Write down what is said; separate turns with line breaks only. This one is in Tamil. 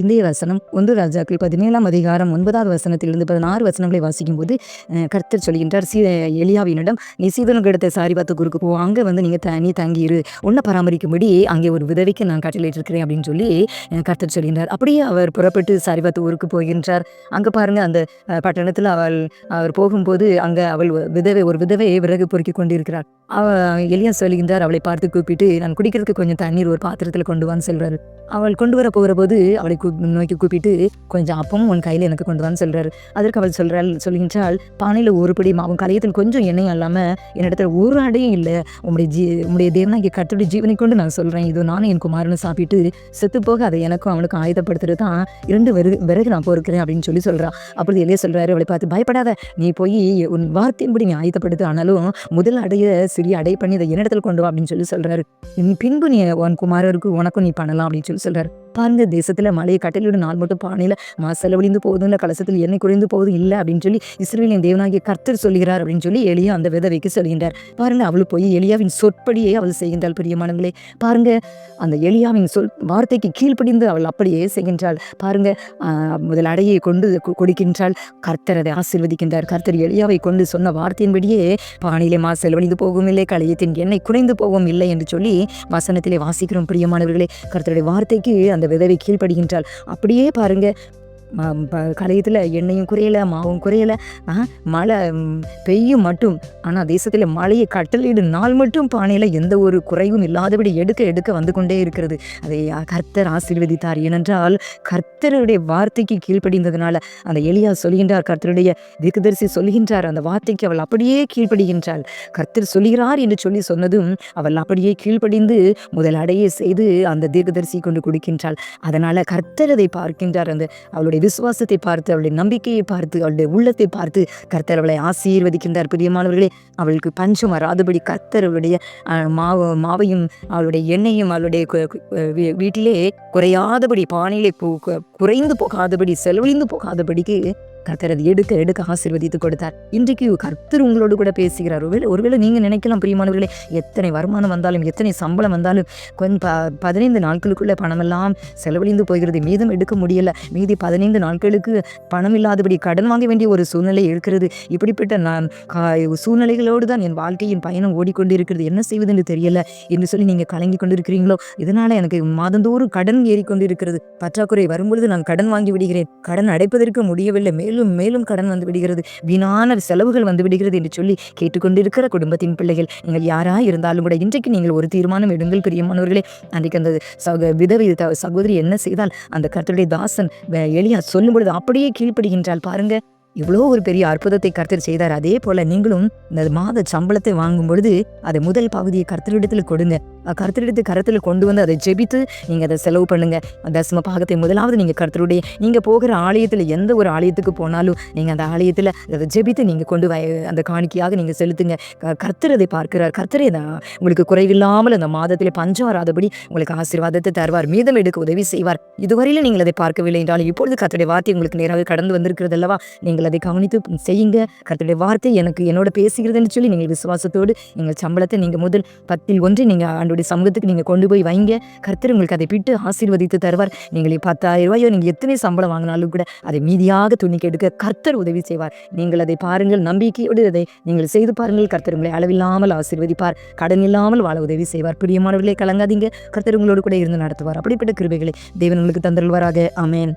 இந்திய வசனம் ஒன்று ராஜாக்கள் பதினேழாம் அதிகாரம் ஒன்பதாவது வசனத்திலிருந்து பதினாறு வசனங்களை வாசிக்கும் போது கர்த்தர் சொல்கின்றார் சீ எலியாவினிடம் நீ சீதனுக்கு இடத்தை சாரி பார்த்து குறுக்கு போ அங்கே வந்து நீங்கள் தனி தங்கியிரு. உன்னை பராமரிக்கும்படி அங்கே ஒரு விதவிக்கு நான் கட்டளையிட்டிருக்கிறேன் அப்படின்னு சொல்லி கர்த்தர் சொல்கின்றார். அப்படியே அவர் புறப்பட்டு சாரிபாத்து ஊருக்கு போகின்றார். அங்கே பாருங்கள் அந்த பட்டணத்தில் அவள் அவர் போகும்போது அங்கே அவள் ஒரு விதவை ஒரு விதவையை விறகு பொறுக்கி கொண்டிருக்கிறார் அவ எலியா சொல்கின்றார் அவளை பார்த்து கூப்பிட்டு நான் குடிக்கிறதுக்கு கொஞ்சம் தண்ணீர் ஒரு பாத்திரத்தில் கொண்டு வான்னு சொல்கிறார் அவள் கொண்டு வர போகிற போது அவளை நோக்கி கூப்பிட்டு கொஞ்சம் அப்பமும் உன் கையில் எனக்கு கொண்டு வந்து சொல்றாரு. அதற்கு அவள் சொல்கிறாள் சொல்கின்றால் பானையில் ஒரு படி மாவும் கலையத்தில் கொஞ்சம் எண்ணெயும் இல்லாமல் என்னிடத்துல ஒரு அடையும் இல்லை. உங்களுடைய ஜீ உங்களுடைய தேவனாகிய கர்த்தருடைய ஜீவனை கொண்டு நான் சொல்கிறேன் இது நானும் என் குமாரனும் சாப்பிட்டு செத்து போக அதை எனக்கும் அவனுக்கும் ஆயுதப்படுத்துறது தான் இரண்டு விறகு விறகு நான் போருக்கிறேன் அப்படின்னு சொல்லி சொல்கிறான் அப்படி எல்லையே சொல்கிறாரு அவளை பார்த்து பயப்படாத. நீ போய் உன் வார்த்தையின்படி நீ ஆயுதப்படுத்து ஆனாலும் முதல் அடைய சிறிய அடை பண்ணி அதை என்னிடத்தில் கொண்டு வா அப்படின்னு சொல்லி சொல்கிறாரு பின்பு நீ உன் குமாரருக்கு உனக்கும் நீ பண்ணலாம் அப்படின்னு சொல்லி சொல்கிறாரு பாருங்கள் தேசத்தில் மழையை கட்டளையோட நாள் மட்டும் பானையில் மா செலவழிந்து போகுதும் இல்லை கலசத்தில் எண்ணெய் குறைந்து போதும் இல்லை அப்படின்னு சொல்லி இஸ்ரேலின் தேவனாகிய கர்த்தர் சொல்கிறார் அப்படின்னு சொல்லி எளியா அந்த விதவைக்கு சொல்கின்றார் பாருங்க அவள் போய் எளியாவின் சொற்படியே அவள் செய்கின்றாள் பிரியமானங்களே பாருங்க அந்த எளியாவின் சொல் வார்த்தைக்கு கீழ்ப்படிந்து அவள் அப்படியே செய்கின்றாள். பாருங்க முதல் அடையை கொண்டு கொடுக்கின்றாள். கர்த்தர் அதை ஆசீர்வதிக்கின்றார். கர்த்தர் எளியாவை கொண்டு சொன்ன வார்த்தையின்படியே பானையிலே மா செலவழிந்து போகும் இல்லை களையத்தின் எண்ணெய் குறைந்து போகும் இல்லை என்று சொல்லி வசனத்திலே வாசிக்கிறோம் பிரியமானவர்களே. கர்த்தருடைய வார்த்தைக்கு அந்த விதவை கீழ்ப்படுகின்றாள் அப்படியே பாருங்க கலையத்தில் எண்ணெயும் குறையலை மாவும் குறையலை. ஆ, மழை பெய்யும் மட்டும். ஆனால் தேசத்தில் மழையை கட்டளையிடும் நாள் மட்டும் பானையில் எந்த ஒரு குறைவும் இல்லாதபடி எடுக்க எடுக்க வந்து கொண்டே இருக்கிறது. அதை கர்த்தர் ஆசீர்வதித்தார். ஏனென்றால் கர்த்தருடைய வார்த்தைக்கு கீழ்ப்படிந்ததுனால அந்த எளியா சொல்கின்றார் கர்த்தருடைய தீர்க்கதரிசி சொல்கின்றார் அந்த வார்த்தைக்கு அவள் அப்படியே கீழ்ப்படுகின்றாள். கர்த்தர் சொல்கிறார் என்று சொல்லி சொன்னதும் அவள் அப்படியே கீழ்ப்படிந்து முதல் அடையை செய்து அந்த தீர்க்கதரிசி கொண்டு கொடுக்கின்றாள். அதனால் கர்த்தர் அதை பார்க்கின்றார். அந்த அவளுடைய விசுவாசத்தை பார்த்து அவளுடைய நம்பிக்கையை பார்த்து அவளுடைய உள்ளத்தை பார்த்து கர்த்தர் அவளை ஆசீர்வதிக்கின்றார். பிரியமானவர்களே அவளுக்கு பஞ்சம் வராதபடி கர்த்தர் அவளுடைய மாவு மாவையும் அவளுடைய எண்ணெயும் அவளுடைய வீட்டிலே குறையாதபடி பானையிலே குறைந்து போகாதபடி செலவழிந்து போகாதபடிக்கு கர்த்தர் அது எடுக்க எடுக்க ஆசீர்வதித்து கொடுத்தார். இன்றைக்கு கர்த்தர் உங்களோடு கூட பேசுகிறார். ஒருவேளை ஒருவேளை நீங்க நினைக்கலாம் பிரியமானவர்களே எத்தனை வருமானம் வந்தாலும் எத்தனை சம்பளம் வந்தாலும் கொஞ்சம் ப பதினைந்து நாட்களுக்குள்ள பணமெல்லாம் செலவழிந்து போகிறது. மீதம் எடுக்க முடியல. மீதி பதினைந்து நாட்களுக்கு பணம் இல்லாதபடி கடன் வாங்க வேண்டிய ஒரு சூழ்நிலை இருக்கிறது. இப்படிப்பட்ட நான் சூழ்நிலைகளோடு தான் என் வாழ்க்கையின் பயணம் ஓடிக்கொண்டிருக்கிறது. என்ன செய்வதென்று தெரியல. என்று சொல்லி நீங்க கலங்கி கொண்டிருக்கிறீங்களோ? இதனால எனக்கு மாதந்தோறும் கடன் ஏறிக்கொண்டிருக்கிறது. பற்றாக்குறை வரும்பொழுது நான் கடன் வாங்கி விடுகிறேன். கடன் அடைப்பதற்கு முடியவில்லை. மேலும் மேலும் கடன் வந்து விடுகிறது. வீணான செலவுகள் வந்து விடுகிறது என்று சொல்லி கேட்டுக்கொண்டிருக்கிற குடும்பத்தின் பிள்ளைகள் நீங்கள் யாரா இருந்தாலும் கூட இன்றைக்கு நீங்கள் ஒரு தீர்மானம் எடுங்கள் பிரியமானவர்களே. அன்றைக்கு அந்த சக விதவை த- சகோதரி என்ன செய்தால் அந்த கருத்துடைய தாசன் எளியா சொல்லும் பொழுது அப்படியே கீழ்ப்படுகின்றால் பாருங்க. இவ்வளோ ஒரு பெரிய அற்புதத்தை கர்த்தர் செய்தார். அதே போல நீங்களும் இந்த மாத சம்பளத்தை வாங்கும் பொழுது அதை முதல் பகுதியை கர்த்தரிடத்தில் கொடுங்க. கர்த்தரிடத்து கருத்தில் கொண்டு வந்து அதை ஜெபித்து நீங்கள் அதை செலவு பண்ணுங்க. தசம பாகத்தை முதலாவது நீங்கள் கர்த்தருடைய நீங்கள் போகிற ஆலயத்தில் எந்த ஒரு ஆலயத்துக்கு போனாலும் நீங்கள் அந்த ஆலயத்தில் அதை ஜெபித்து நீங்கள் கொண்டு வய அந்த காணிக்கையாக நீங்கள் செலுத்துங்க. கர்த்தர் அதை பார்க்கிறார். கர்த்தரே தான் உங்களுக்கு குறைவில்லாமல் அந்த மாதத்தில் பஞ்சம் வராதபடி உங்களுக்கு ஆசீர்வாதத்தை தருவார். மீதம் எடுக்க உதவி செய்வார். இதுவரையில் நீங்கள் அதை பார்க்கவில்லை என்றாலும் இப்பொழுது கர்த்தருடைய வார்த்தை உங்களுக்கு நேராக கடந்து வந்திருக்கிறது அல்லவா நீங்கள் அதை கவனித்து செய்யுங்க. கருத்துடைய வார்த்தை எனக்கு என்னோட பேசுகிறதுன்னு சொல்லி நீங்கள் விசுவாசத்தோடு நீங்கள் சம்பளத்தை நீங்கள் முதல் பத்தில் ஒன்று நீங்கள் ஆண்டுடைய சமூகத்துக்கு நீங்கள் கொண்டு போய் வைங்க. கர்த்தர் உங்களுக்கு அதை பிட்டு ஆசீர்வதித்து தருவார். நீங்கள் பத்தாயிரம் ரூபாயோ நீங்கள் எத்தனை சம்பளம் வாங்கினாலும் கூட அதை மீதியாக துணிக்கு எடுக்க கர்த்தர் உதவி செய்வார். நீங்கள் அதை பாருங்கள் நம்பிக்கையோடு அதை நீங்கள் செய்து பாருங்கள். கர்த்தர் உங்களை அளவில்லாமல் ஆசீர்வதிப்பார். கடன் இல்லாமல் வாழ உதவி செய்வார். பிரியமானவர்களே கலங்காதீங்க. கர்த்தர் உங்களோடு கூட இருந்து நடத்துவார். அப்படிப்பட்ட கிருபைகளை தேவன் உங்களுக்கு தந்தருள்வாராக. அமேன்